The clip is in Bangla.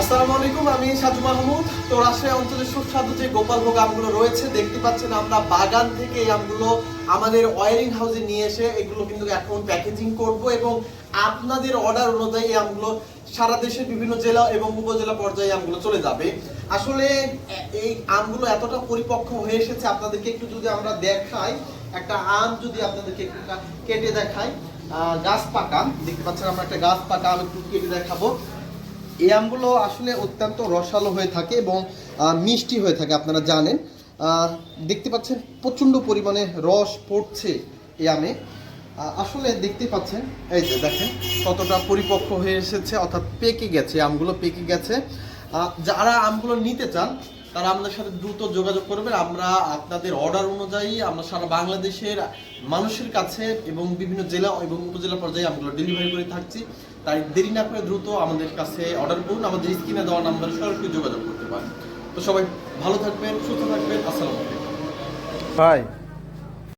আসসালামু আলাইকুম, আমি সাজু মাহমুদ। তো রাজশাহী অঞ্চলের সুস্বাদু যে গোপালভোগ আমগুলো রয়েছে, দেখতে পাচ্ছেন আমরা বাগান থেকে এই আমগুলো আমাদের ওয়ারিং হাউসে নিয়ে এসে এগুলো কিন্তু এখন প্যাকেজিং করব এবং আপনাদের অর্ডার অনুযায়ী এই আমগুলো সারা দেশের বিভিন্ন জেলা এবং উপজেলা পর্যায়ে আমগুলো চলে যাবে। আসলে, এই আমগুলো এতটা পরিপক্ক হয়ে এসেছে, আপনাদেরকে একটু যদি আমরা দেখাই, একটা আম যদি আপনাদেরকে একটু কেটে দেখাই গাছ পাকা, দেখতে পাচ্ছেন আমরা একটা গাছ পাকা আম একটু কেটে দেখাবো। এই আমগুলো আসলে অত্যন্ত রসালো হয়ে থাকে এবং মিষ্টি হয়ে থাকে, আপনারা জানেন। দেখতে পাচ্ছেন প্রচণ্ড পরিমাণে রস পড়ছে এই আমে। আসলে দেখতে পাচ্ছেন, এই যে দেখেন কতটা পরিপক্ক হয়ে এসেছে, অর্থাৎ পেকে গেছে, আমগুলো পেকে গেছে। যারা আমগুলো নিতে চান তারা আমাদের সাথে দ্রুত যোগাযোগ করবেন। আমরা আপনাদের অর্ডার অনুযায়ী আমরা সারা বাংলাদেশের মানুষের কাছে এবং বিভিন্ন জেলা এবং উপজেলা পর্যায়ে আমরা ডেলিভারি করে থাকছি। তাই দেরি না করে দ্রুত আমাদের কাছে অর্ডার করুন। আমাদের স্ক্রিনে দেওয়া নাম্বারে সরাসরি যোগাযোগ করতে পারেন। তো সবাই ভালো থাকবেন, সুস্থ থাকবেন। আসসালামু আলাইকুম। ভাই।